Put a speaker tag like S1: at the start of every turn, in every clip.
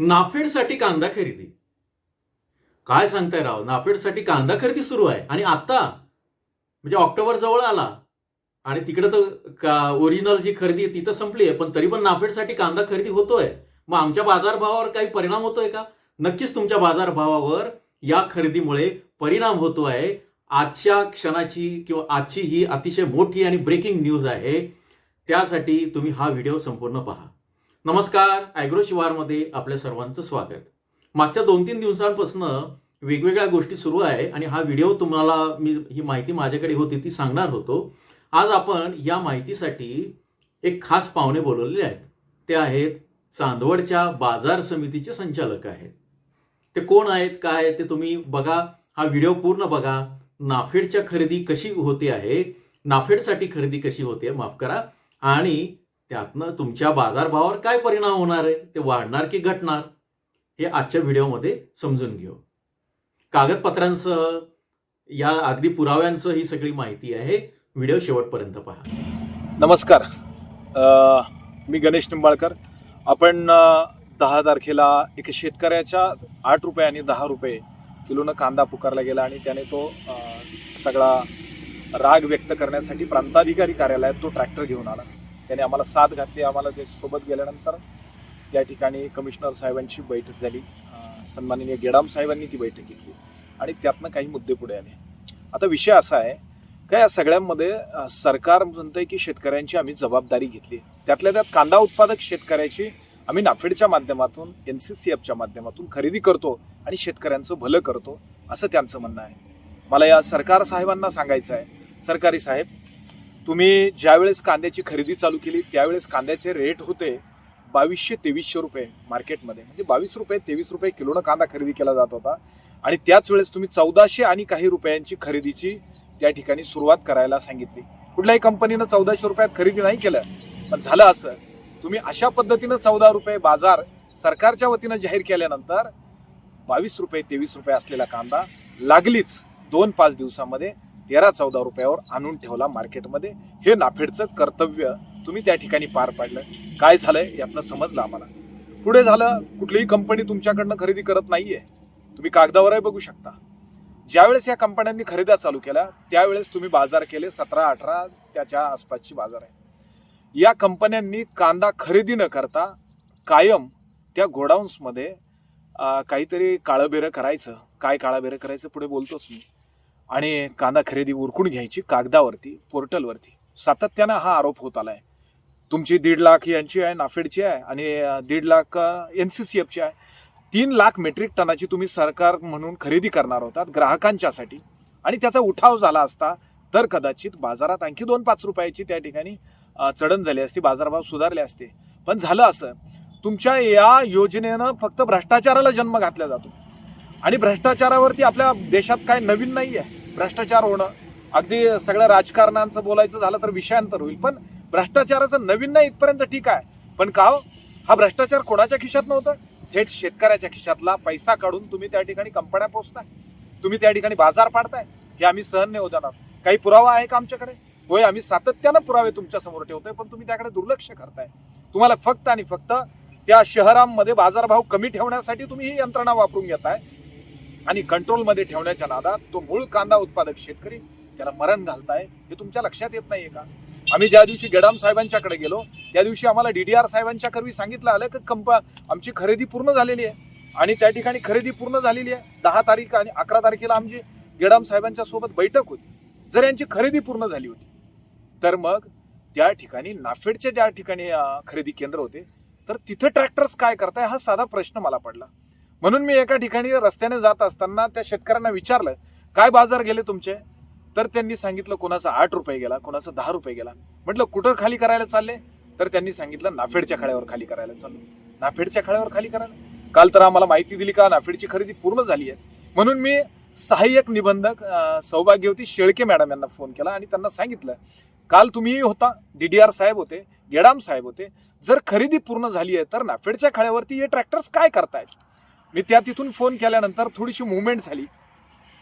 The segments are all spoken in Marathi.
S1: नाफेडसाठी कांदा खरेदी. काय सांगताय राव? नाफेडसाठी कांदा खरेदी सुरू आहे. आणि आता म्हणजे ऑक्टोबर जवळ आला. आणि तिकडं तर का ओरिजिनल जी खरेदी आहे ती तर संपली आहे. पण तरी पण नाफेडसाठी कांदा खरेदी होतोय. मग आमच्या बाजारभावावर काही परिणाम होतोय का? नक्कीच तुमच्या बाजारभावावर या खरेदीमुळे परिणाम होतो आहे. आजच्या क्षणाची किंवा आजची ही अतिशय मोठी आणि ब्रेकिंग न्यूज आहे. त्यासाठी तुम्ही हा व्हिडिओ संपूर्ण पहा. नमस्कार ॲग्रो शिवारमध्ये आपल्या सर्वांचं स्वागत. मागच्या दोन तीन दिवसांपासून वेगवेगळ्या गोष्टी सुरू आहे आणि हा व्हिडिओ तुम्हाला मी ही माहिती माझ्याकडे होती ती सांगणार होतो. आज आपण या माहितीसाठी एक खास पाहुणे बोलवलेले आहेत. ते आहेत चांदवडच्या बाजार समितीचे संचालक आहेत. ते कोण आहेत काय आहेत ते तुम्ही बघा. हा व्हिडिओ पूर्ण बघा. नाफेडच्या खरेदी कशी होते आहे नाफेडसाठी खरेदी कशी होते माफ करा. आणि त्यातनं तुमच्या बाजारभावावर काय परिणाम होणार आहे? ते वाढणार की घटणार? हे आजच्या व्हिडिओमध्ये समजून घेऊ. कागदपत्रांसह या अगदी पुराव्यांसह ही सगळी माहिती आहे. व्हिडिओ शेवटपर्यंत पहा.
S2: नमस्कार. मी गणेश निंबाळकर. आपण दहा तारखेला एका शेतकऱ्याच्या आठ रुपये आणि दहा रुपये किलोनं कांदा पुकारला गेला आणि त्याने तो सगळा राग व्यक्त करण्यासाठी प्रांताधिकारी कार्यालयात तो ट्रॅक्टर घेऊन आला. त्याने आम्हाला साथ घातली. आम्हाला ते सोबत गेल्यानंतर त्या ठिकाणी कमिशनर साहेबांची बैठक झाली. सन्माननीय गेडाम साहेबांनी ती बैठक घेतली आणि त्यातनं काही मुद्दे पुढे आले. आता विषय असा आहे का या सगळ्यांमध्ये सरकार म्हणतंय की शेतकऱ्यांची आम्ही जबाबदारी घेतली. त्यातल्या त्यात कांदा उत्पादक शेतकऱ्याची आम्ही नाफेडच्या माध्यमातून एन सी सी एफच्या माध्यमातून खरेदी करतो आणि शेतकऱ्यांचं भलं करतो असं त्यांचं म्हणणं आहे. मला या सरकार साहेबांना सांगायचं आहे. सरकारी साहेब तुम्ही ज्यावेळेस कांद्याची खरेदी चालू केली त्यावेळेस कांद्याचे रेट होते बावीसशे तेवीसशे रुपये मार्केटमध्ये म्हणजे बावीस रुपये तेवीस रुपये किलोनं कांदा खरेदी केला जात होता. आणि त्याच वेळेस तुम्ही चौदाशे आणि काही रुपयांची खरेदीची त्या ठिकाणी सुरुवात करायला सांगितली. कुठल्याही कंपनीनं चौदाशे रुपयात खरेदी नाही केलं पण झालं असं. तुम्ही अशा पद्धतीनं चौदा रुपये बाजार सरकारच्या वतीनं जाहीर केल्यानंतर बावीस रुपये तेवीस रुपये असलेला कांदा लागलीच दोन पाच दिवसामध्ये तेरा चौदा रुपयावर आणून ठेवला मार्केटमध्ये. हे नाफेडचं कर्तव्य तुम्ही त्या ठिकाणी पार पाडलं. काय झालंय यातनं समजलं आम्हाला. पुढे झालं कुठलीही कंपनी तुमच्याकडनं खरेदी करत नाहीये. तुम्ही कागदावरही बघू शकता. ज्यावेळेस या कंपन्यांनी खरेद्या चालू केल्या त्यावेळेस तुम्ही बाजार केले सतरा अठरा त्याच्या आसपासची बाजार आहे. या कंपन्यांनी कांदा खरेदी न करता कायम त्या गोडाऊन्समध्ये काहीतरी काळंबेरं करायचं. काय काळाबेरं करायचं पुढे बोलतोच मी. आणि कांदा खरेदी उरकून घ्यायची कागदावरती पोर्टलवरती. सातत्यानं हा आरोप होत आलाय. तुमची दीड लाख यांची आहे नाफेडची आहे आणि दीड लाख एन सी सी एफची आहे. तीन लाख मेट्रिक टनाची तुम्ही सरकार म्हणून खरेदी करणार होतात ग्राहकांच्यासाठी आणि त्याचा उठाव झाला असता तर कदाचित बाजारात आणखी दोन पाच रुपयाची त्या ठिकाणी चढण झाली असती बाजारभाव सुधारले असते. पण झालं असं तुमच्या या योजनेनं फक्त भ्रष्टाचाराला जन्म घातला जातो. आणि भ्रष्टाचारावरती आपल्या देशात काय नवीन नाही आहे भ्रष्टाचार होणं अगदी सगळ्या राजकारणांचं बोलायचं झालं तर विषयांतर होईल. पण भ्रष्टाचाराचं नवीन नाही इथपर्यंत ठीक आहे. पण का हो? हा भ्रष्टाचार कोणाच्या खिशात नव्हता? थेट शेतकऱ्याच्या खिशातला पैसा काढून तुम्ही त्या ठिकाणी कंपन्या पोचताय तुम्ही त्या ठिकाणी बाजार पाडताय. हे आम्ही सहन नाही होत जाणार काही पुरावा आहे का आमच्याकडे? होय आम्ही सातत्यानं पुरावे तुमच्यासमोर ठेवतोय पण तुम्ही त्याकडे दुर्लक्ष करताय. तुम्हाला फक्त आणि फक्त त्या शहरांमध्ये बाजारभाव कमी ठेवण्यासाठी तुम्ही ही यंत्रणा वापरून घेताय. आणि कंट्रोलमध्ये ठेवण्याच्या नादात तो मूळ कांदा उत्पादक शेतकरी त्याला मरण घालताय हे तुमच्या लक्षात येत नाहीये का? आम्ही ज्या दिवशी गडाम साहेबांच्याकडे गेलो त्या दिवशी आम्हाला डीडीआर साहेबांच्या करवी सांगितलं आलं की कंप आमची खरेदी पूर्ण झालेली आहे. आणि त्या ठिकाणी खरेदी पूर्ण झालेली आहे. दहा तारीख आणि अकरा तारखेला आमची गेडाम साहेबांच्या सोबत बैठक होती. जर यांची खरेदी पूर्ण झाली होती तर मग त्या ठिकाणी नाफेडचे ज्या ठिकाणी खरेदी केंद्र होते तर तिथं ट्रॅक्टर्स काय करताय हा साधा प्रश्न मला पडला. म्हणून मी एका ठिकाणी रस्त्याने जात असताना त्या शेतकऱ्यांना विचारलं काय बाजार गेले तुमचे? तर त्यांनी सांगितलं कोणाचा आठ रुपये गेला कोणाचा दहा रुपये गेला. म्हटलं कुठं खाली करायला चालले? तर त्यांनी सांगितलं नाफेडच्या खाड्यावर खाली करायला चाललो. नाफेडच्या खाड्यावर खाली करायला? काल तर आम्हाला माहिती दिली का नाफेडची खरेदी पूर्ण झाली आहे. म्हणून मी सहाय्यक निबंधक सौभाग्यवती शेळके मॅडम यांना फोन केला आणि त्यांना सांगितलं काल तुम्हीही होता डीडीआर साहेब होते गेडाम साहेब होते. जर खरेदी पूर्ण झाली आहे तर नाफेडच्या खाड्यावरती हे ट्रॅक्टर्स काय करतायत? मी त्या तिथून फोन केल्यानंतर थोडीशी मुवमेंट झाली.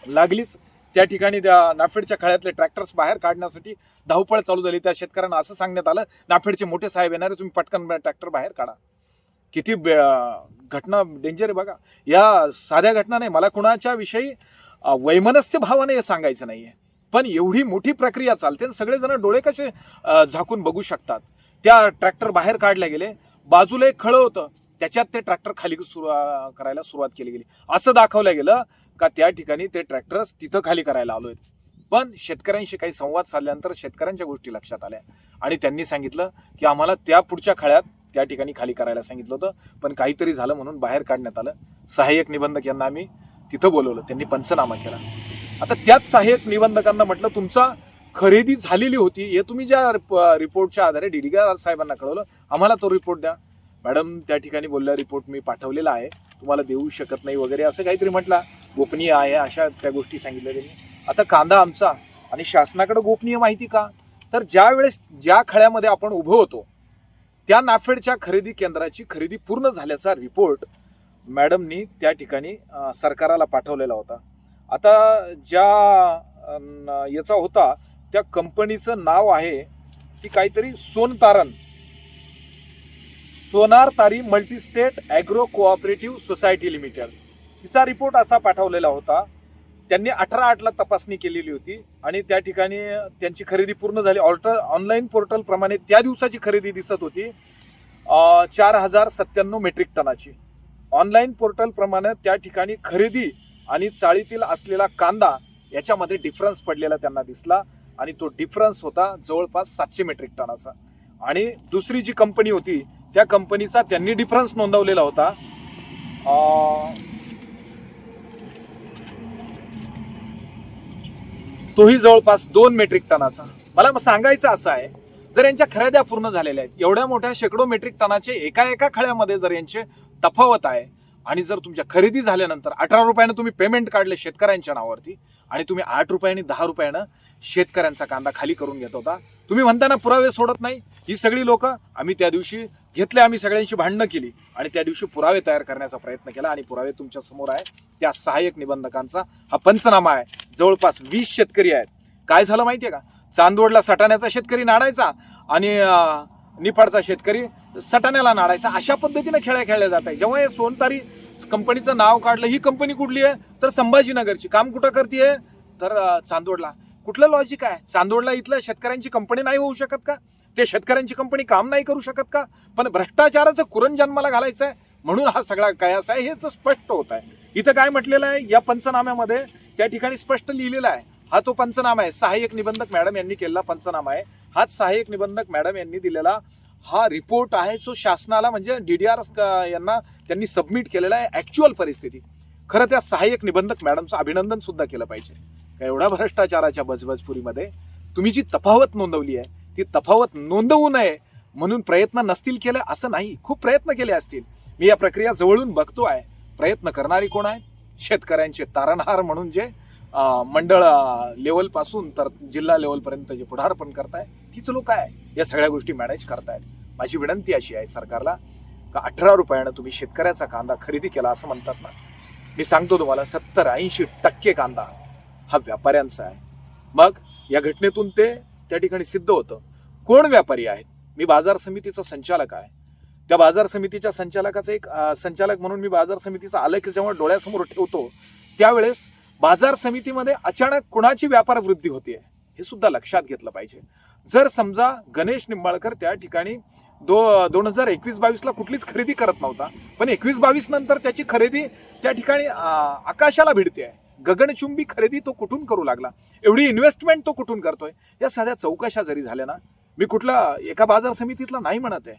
S2: लागलीच. त्या ठिकाणी त्या नाफेडच्या खळ्यातले ट्रॅक्टर्स बाहेर काढण्यासाठी धावपळ चालू झाली. त्या शेतकऱ्यांना असं सांगण्यात आलं नाफेडचे मोठे साहेब येणारे तुम्ही पटकन ट्रॅक्टर बाहेर काढा. किती बे- घटना डेंजर आहे बघा. या साध्या घटना नाही मला कुणाच्या विषयी वैमनस्य भावाने हे सांगायचं नाही आहे पण एवढी मोठी प्रक्रिया चालते आणि सगळेजण डोळे कसे झाकून बघू शकतात. त्या ट्रॅक्टर बाहेर काढल्या गेले. बाजूला एक खळं होतं. त्याच्यात ते ट्रॅक्टर खाली सुरू करायला सुरुवात केली गेली. असं दाखवलं गेलं का त्या ठिकाणी ते ट्रॅक्टर तिथं खाली करायला आलो आहेत पण शेतकऱ्यांशी काही संवाद साधल्यानंतर शेतकऱ्यांच्या गोष्टी लक्षात आल्या. आणि त्यांनी सांगितलं की आम्हाला त्या पुढच्या खळ्यात त्या ठिकाणी खाली करायला सांगितलं होतं. पण काहीतरी झालं म्हणून बाहेर काढण्यात आलं. सहाय्यक निबंधक यांना आम्ही तिथं बोलवलं. त्यांनी पंचनामा केला. आता त्याच सहाय्यक निबंधकांना म्हटलं तुमचा खरेदी झालेली होती. हे तुम्ही ज्या रिप- रिपोर्टच्या आधारे डिडीगार साहेबांना कळवलं. आम्हाला तो रिपोर्ट द्या. मॅडम त्या ठिकाणी बोलल्या रिपोर्ट मी पाठवलेला आहे. तुम्हाला देऊ शकत नाही वगैरे असं काहीतरी म्हटला. गोपनीय आहे अशा त्या गोष्टी सांगितल्या त्यांनी. आता कांदा आमचा आणि शासनाकडे गोपनीय माहिती का? तर ज्या वेळेस ज्या खळ्यामध्ये आपण उभं होतो त्या नाफेडच्या खरेदी केंद्राची खरेदी पूर्ण झाल्याचा रिपोर्ट मॅडमनी त्या ठिकाणी सरकाराला पाठवलेला होता. आता ज्या याचा होता त्या कंपनीचं नाव आहे की काहीतरी सोनतारण. Sonar Tari multistate agro cooperative society limited. तिचा रिपोर्ट असा पाठवलेला होता त्यांनी अठरा आठला तपासणी केलेली होती आणि त्या ठिकाणी त्यांची खरेदी पूर्ण झाली. ऑल्टर ऑनलाईन पोर्टलप्रमाणे त्या दिवसाची खरेदी दिसत होती चार हजार सत्त्याण्णव मेट्रिक टनाची. ऑनलाईन पोर्टलप्रमाणे त्या ठिकाणी खरेदी आणि चाळीतील असलेला कांदा याच्यामध्ये डिफरन्स पडलेला त्यांना दिसला आणि तो डिफरन्स होता जवळपास सातशे मेट्रिक टनाचा. आणि दुसरी जी कंपनी होती त्या कंपनीचा त्यांनी डिफरन्स नोंदवलेला होता. तोही जवळपास दोन मेट्रिक टनाचा. मला मग सांगायचं असं आहे जर यांच्या खरेद्या पूर्ण झालेल्या आहेत एवढ्या मोठ्या शेकडो मेट्रिक टनाचे एका एका खळ्यामध्ये जर यांचे तफावत आहे आणि जर तुमच्या खरेदी झाल्यानंतर अठरा रुपयानं तुम्ही पेमेंट काढले शेतकऱ्यांच्या नावावरती आणि तुम्ही आठ रुपयाने दहा रुपयानं शेतकऱ्यांचा कांदा खाली करून घेत होता तुम्ही म्हणताना पुरावे सोडत नाही ही सगळी लोक आम्ही त्या दिवशी घेतले आम्ही सगळ्यांशी भांडणं केली आणि त्या दिवशी पुरावे तयार करण्याचा प्रयत्न केला आणि पुरावे तुमच्यासमोर आहे त्या सहाय्यक निबंधकांचा हा पंचनामा आहे. जवळपास वीस शेतकरी आहेत. काय झालं माहिती आहे का? चांदवडला सटाण्याचा शेतकरी नाडायचा आणि निफाडचा शेतकरी सटाण्याला नाडायचा. अशा पद्धतीने खेळ्या खेळल्या जात आहे जेव्हा हे सोनतारी कंपनीचं नाव काढलं ही कंपनी कुठली आहे? तर संभाजीनगरची. काम कुठं करते तर चांदोडला कुठलं लॉजिक आहे? चांदोडला इथलं शेतकऱ्यांची कंपनी नाही होऊ शकत का? ते शेतकऱ्यांची कंपनी काम नाही करू शकत का? पण भ्रष्टाचाराचं कुरण जन्माला घालायचं आहे म्हणून हा सगळा कयास आहे हे तर स्पष्ट होत आहे. इथं काय म्हटलेलं आहे? या पंचनाम्यामध्ये त्या ठिकाणी स्पष्ट लिहिलेलं आहे. हा तो पंचनामा आहे. सहाय्यक निबंधक मॅडम यांनी केलेला पंचनामा आहे. हाच सहाय्यक निबंधक मॅडम यांनी दिलेला हा रिपोर्ट आहे जो शासनाला म्हणजे डीडीआर यांना त्यांनी सबमिट केलेला आहे. ऍक्च्युअल परिस्थिती. खरं त्या सहाय्यक निबंधक मॅडमचं अभिनंदन सुद्धा केलं पाहिजे. एवढा एवढ्या भ्रष्टाचाराच्या बजबजपुरीमध्ये तुम्ही जी तफावत नोंदवली आहे ती तफावत नोंदवू नये म्हणून प्रयत्न नसतील केले असं नाही. खूप प्रयत्न केले असतील. मी या प्रक्रिया जवळून बघतो आहे. प्रयत्न करणारी कोण आहे शेतकऱ्यांचे तारणहार म्हणून जे मंडळ लेवलपासून तर जिल्हा लेवलपर्यंत जे पुढारपण करताय तीच लोक आहे या सगळ्या गोष्टी मॅनेज करतायत. माझी विनंती अशी आहे सरकारला का अठरा रुपयानं तुम्ही शेतकऱ्याचा कांदा खरेदी केला असं म्हणतात ना. मी सांगतो तुम्हाला सत्तर ऐंशी टक्के कांदा हा व्यापाऱ्यांचा आहे. मग या घटनेतून ते त्या ठिकाणी सिद्ध होतं. कोण व्यापारी आहेत? मी बाजार समितीचा संचालक आहे. त्या बाजार समितीच्या संचालकाचं एक संचालक म्हणून मी बाजार समितीचा आलेख जेव्हा डोळ्यासमोर ठेवतो त्यावेळेस बाजार समितीमध्ये अचानक कुणाची व्यापार वृद्धी होतीये हे सुद्धा लक्षात घेतलं पाहिजे. जर समजा गणेश निंबाळकर त्या ठिकाणी दो दोन हजार एकवीस बावीसला कुठलीच खरेदी करत नव्हता पण एकवीस बावीस नंतर त्याची खरेदी त्या ठिकाणी आकाशाला भिडते आहे गगनचुंबी खरेदी तो कुठून करू लागला? एवढी इन्व्हेस्टमेंट तो कुठून करतोय? या साध्या चौकशा जरी झाल्या ना मी कुठला एका बाजार समितीतला नाही म्हणत आहे.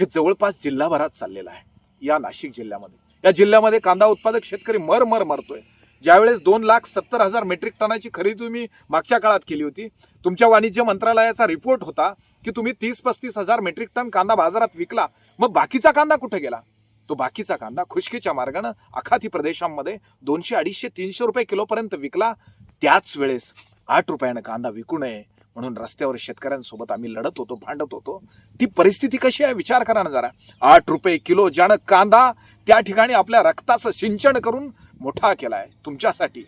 S2: हे जवळपास जिल्हाभरात चाललेलं आहे. या नाशिक जिल्ह्यामध्ये. या जिल्ह्यामध्ये कांदा उत्पादक शेतकरी मर मर मरतोय. ज्यावेळेस दोन लाख सत्तर हजार मेट्रिक टनाची खरेदी तुम्ही मागच्या काळात केली होती तुमच्या वाणिज्य मंत्रालयाचा रिपोर्ट होता की तुम्ही तीस पस्तीस हजार मेट्रिक टन कांदा बाजारात विकला. मग बाकीचा कांदा कुठे गेला? तो बाकीचा कांदा खुशकीच्या मार्गानं आखाती प्रदेशांमध्ये दोनशे अडीचशे तीनशे रुपये किलोपर्यंत विकला. त्याच वेळेस आठ रुपयानं कांदा विकू नये. म्हणून रस्त्यावर शेतकऱ्यांसोबत आम्ही लढत होतो भांडत होतो. ती परिस्थिती कशी आहे? विचार करा ना जरा. आठ रुपये किलो ज्यानं कांदा त्या ठिकाणी आपल्या रक्ताचं सिंचन करून मोठा केलाय. तुमच्यासाठी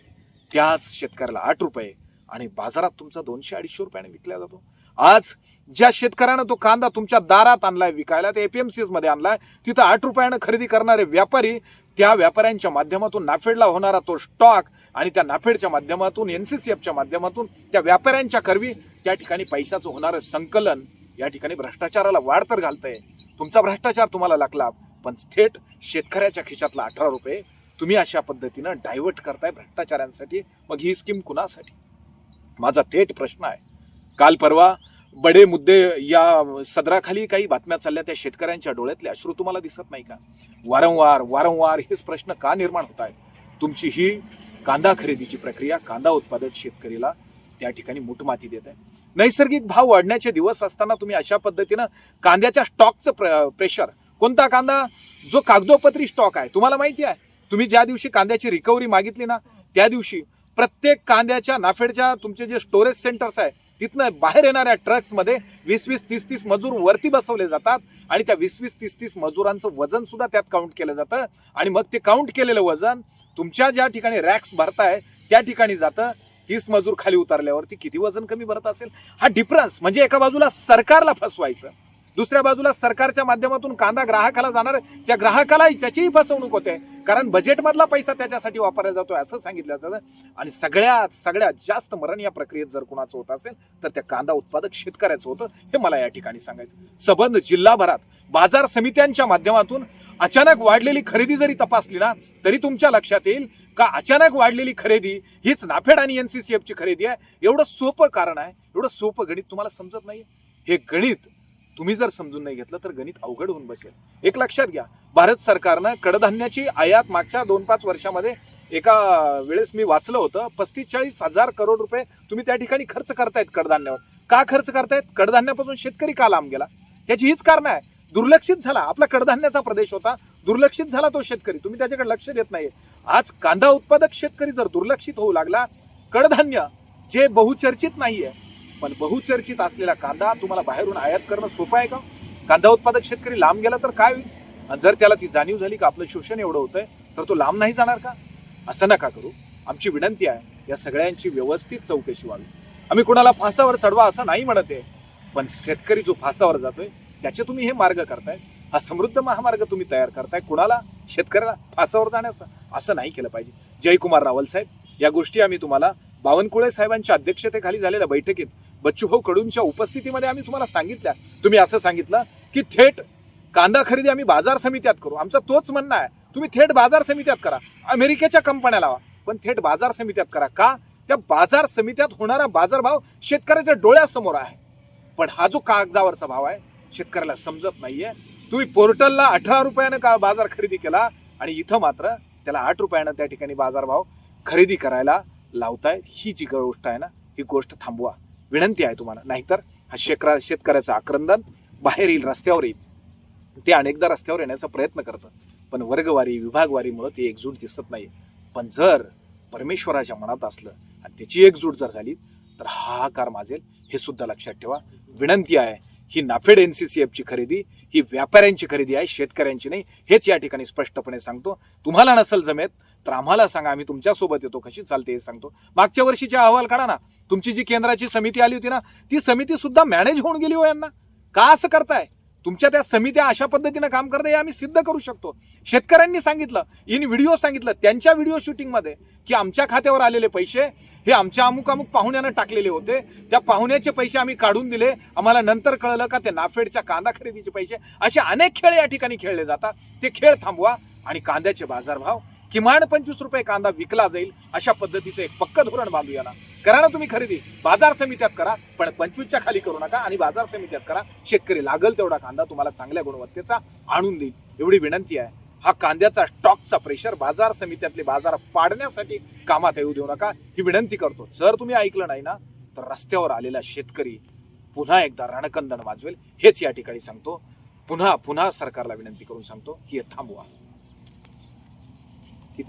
S2: त्याच शेतकऱ्याला आठ रुपये आणि बाजारात तुमचा दोनशे अडीचशे रुपयाने विकला जातो. आज ज्या शेतकऱ्यानं तो कांदा तुमच्या दारात आणलाय विकायला ते एपीएमसीजमध्ये आणलाय तिथं आठ रुपयानं खरेदी करणारे व्यापारी त्या व्यापाऱ्यांच्या माध्यमातून नाफेडला होणारा तो स्टॉक आणि त्या नाफेडच्या माध्यमातून एन सी सी एफच्या माध्यमातून त्या व्यापाऱ्यांच्या करवी त्या ठिकाणी पैशाचं होणारं संकलन या ठिकाणी भ्रष्टाचाराला वाढ तर घालतंय. तुमचा भ्रष्टाचार तुम्हाला लागला पण थेट शेतकऱ्याच्या खिशातला अठरा रुपये तुम्ही अशा पद्धतीनं डायव्हर्ट करताय भ्रष्टाचारांसाठी मग ही स्कीम कुणासाठी? माझा थेट प्रश्न आहे. काल परवा बडे मुद्दे या सदराखाली काही बातम्या चालल्या त्या शेतकऱ्यांच्या डोळ्यातले अश्रू तुम्हाला दिसत नाही का? वारंवार वारंवार हेच प्रश्न का निर्माण होत आहेत तुमची ही कांदा खरेदीची प्रक्रिया कांदा उत्पादक शेतकरीला त्या ठिकाणी मुठमाती देत आहे. नैसर्गिक भाव वाढण्याचे दिवस असताना तुम्ही अशा पद्धतीनं कांद्याच्या स्टॉकचं प्र प्रेशर कोणता कांदा? जो कागदोपत्री स्टॉक आहे तुम्हाला माहिती आहे? तुम्ही ज्या दिवशी कांद्याची रिकव्हरी मागितली ना त्या दिवशी प्रत्येक कांद्याच्या नाफेडच्या तुमचे जे स्टोरेज सेंटर्स आहे तिथनं बाहेर येणाऱ्या ट्रक्समध्ये वीस वीस तीस तीस मजूर वरती बसवले जातात आणि त्या वीस वीस तीस तीस मजुरांचं वजन सुद्धा त्यात काउंट केलं जातं आणि मग ते काउंट केलेलं वजन तुमच्या ज्या ठिकाणी रॅक्स भरताय त्या ठिकाणी जातं तीस मजूर खाली उतरल्यावरती किती वजन कमी भरत असेल? हा डिफरन्स म्हणजे एका बाजूला सरकारला फसवायचं दुसऱ्या बाजूला सरकारच्या माध्यमातून कांदा ग्राहकाला जाणार त्या ग्राहकाला त्याचीही फसवणूक होते. कारण बजेटमधला पैसा त्याच्यासाठी वापरला जातोय असं सांगितलं जातं. आणि सगळ्यात सगळ्यात जास्त मरण या प्रक्रियेत जर कुणाचं होत असेल तर त्या कांदा उत्पादक शेतकऱ्याचं होतं हे मला या ठिकाणी सांगायचं. सबंध जिल्हाभरात बाजार समित्यांच्या माध्यमातून अचानक वाढलेली खरेदी जरी तपासली ना तरी तुमच्या लक्षात येईल का अचानक वाढलेली खरेदी हीच नाफेड आणि एन सी सी एफची खरेदी आहे. एवढं सोपं कारण आहे. एवढं सोपं गणित तुम्हाला समजत नाही हे गणित तुम्ही जर समजून नाही घेतलं तर गणित अवघड होऊन बसेल. एक लक्षात घ्या. भारत सरकारनं कडधान्याची आयात मागच्या दोन पाच वर्षामध्ये एका वेळेस मी वाचलं होतं पस्तीस चाळीस हजार करोड रुपये तुम्ही त्या ठिकाणी खर्च करतायत कडधान्यावर. का खर्च करतायत? कडधान्यापासून शेतकरी का लांब गेला? त्याची हीच कारण आहे. दुर्लक्षित झाला. आपला कडधान्याचा प्रदेश होता. दुर्लक्षित झाला तो शेतकरी. तुम्ही त्याच्याकडे लक्ष देत नाही आज कांदा उत्पादक शेतकरी जर दुर्लक्षित होऊ लागला कडधान्य जे बहुचर्चित नाहीये पण बहुचर्चित असलेला कांदा तुम्हाला बाहेरून आयात करणं सोपं आहे का? कांदा उत्पादक शेतकरी लांब गेला तर काय होईल? जर त्याला ती जाणीव झाली का आपलं शोषण एवढं होतंय तर तो लांब नाही जाणार का? असं नका करू. आमची विनंती आहे या सगळ्यांची व्यवस्थित चौकशी व्हावी. आम्ही कुणाला फासावर चढवा असं नाही म्हणत आहे पण शेतकरी जो फासावर जातोय त्याचे तुम्ही हे मार्ग करताय. हा समृद्ध महामार्ग तुम्ही तयार करताय. कुणाला? शेतकऱ्याला फासावर जाण्याचा. असं नाही केलं पाहिजे. जयकुमार रावल साहेब या गोष्टी आम्ही तुम्हाला बावनकुळे साहेबांच्या अध्यक्षतेखाली झालेल्या बैठकीत बच्चूभाऊ कडूंच्या उपस्थितीमध्ये आम्ही तुम्हाला सांगितल्या. तुम्ही असं सांगितलं की थेट कांदा खरेदी आम्ही बाजार समित्यात करू. आमचा तोच म्हणणं आहे. तुम्ही थेट बाजार समित्यात करा. अमेरिकेच्या कंपन्या लावा. पण थेट बाजार समित्यात करा. का? त्या बाजार समित्यात होणारा बाजारभाव शेतकऱ्याच्या डोळ्यासमोर आहे. पण हा जो कागदावरचा भाव आहे शेतकऱ्याला समजत नाहीये. तुम्ही पोर्टलला अठरा रुपयानं का बाजार खरेदी केला? आणि इथं मात्र त्याला आठ रुपयानं त्या ठिकाणी बाजारभाव खरेदी करायला लावताय. ही जी गोष्ट आहे ना ही गोष्ट थांबवा. विनंती आहे तुम्हाला. नाहीतर हा शेकरा शेतकऱ्याचं आक्रंदन बाहेर येईल रस्त्यावर येईल. ते अनेकदा रस्त्यावर येण्याचा प्रयत्न करतं. पण वर्गवारी विभागवारीमुळं ते एकजूट दिसत नाही पण जर परमेश्वराच्या मनात असलं आणि त्याची एकजूट जर झाली तर हाहाकार माजेल हे सुद्धा लक्षात ठेवा. विनंती आहे ही नाफेड एन सी सी एफची खरेदी ही व्यापाऱ्यांची खरेदी आहे शेतकऱ्यांची नाही हेच या ठिकाणी स्पष्टपणे सांगतो. तुम्हाला नसल जमेत तर आम्हाला सांगा आम्ही तुमच्यासोबत येतो कशी चालते हे सांगतो. मागच्या वर्षीचे अहवाल काढा ना. तुमची जी केंद्राची समिती आली होती ना ती समिती सुद्धा मॅनेज होऊन गेली हो यांना. का असं करताय? तुमच्या त्या समित्या अशा पद्धतीनं काम करते हे आम्ही सिद्ध करू शकतो. शेतकऱ्यांनी सांगितलं इन व्हिडिओ सांगितलं त्यांच्या व्हिडिओ शूटिंगमध्ये की आमच्या खात्यावर आलेले पैसे हे आमच्या अमुक अमुक पाहुण्यानं टाकलेले होते. त्या पाहुण्याचे पैसे आम्ही काढून दिले. आम्हाला नंतर कळलं का ते नाफेडच्या कांदा खरेदीचे पैसे असे अनेक खेळ या ठिकाणी खेळले जातात. ते खेळ थांबवा आणि कांद्याचे बाजारभाव किमान पंचवीस रुपये कांदा विकला जाईल अशा पद्धतीचं एक पक्क धोरण बांधूया ना. करा ना तुम्ही खरेदी. बाजार समित्यात करा पण पंचवीसच्या खाली करू नका आणि बाजार समित्यात करा. शेतकरी लागल तेवढा कांदा तुम्हाला चांगल्या गुणवत्तेचा आणून देईल. एवढी विनंती आहे. हा कांद्याचा स्टॉकचा प्रेशर बाजार समित्यातले बाजार पाडण्यासाठी कामात येऊ देऊ नका. ही विनंती करतो. जर तुम्ही ऐकलं नाही ना तर रस्त्यावर आलेला शेतकरी पुन्हा एकदा रणकंदन वाजवेल. हेच या ठिकाणी सांगतो. पुन्हा पुन्हा सरकारला विनंती करून सांगतो. की हे थांबवा.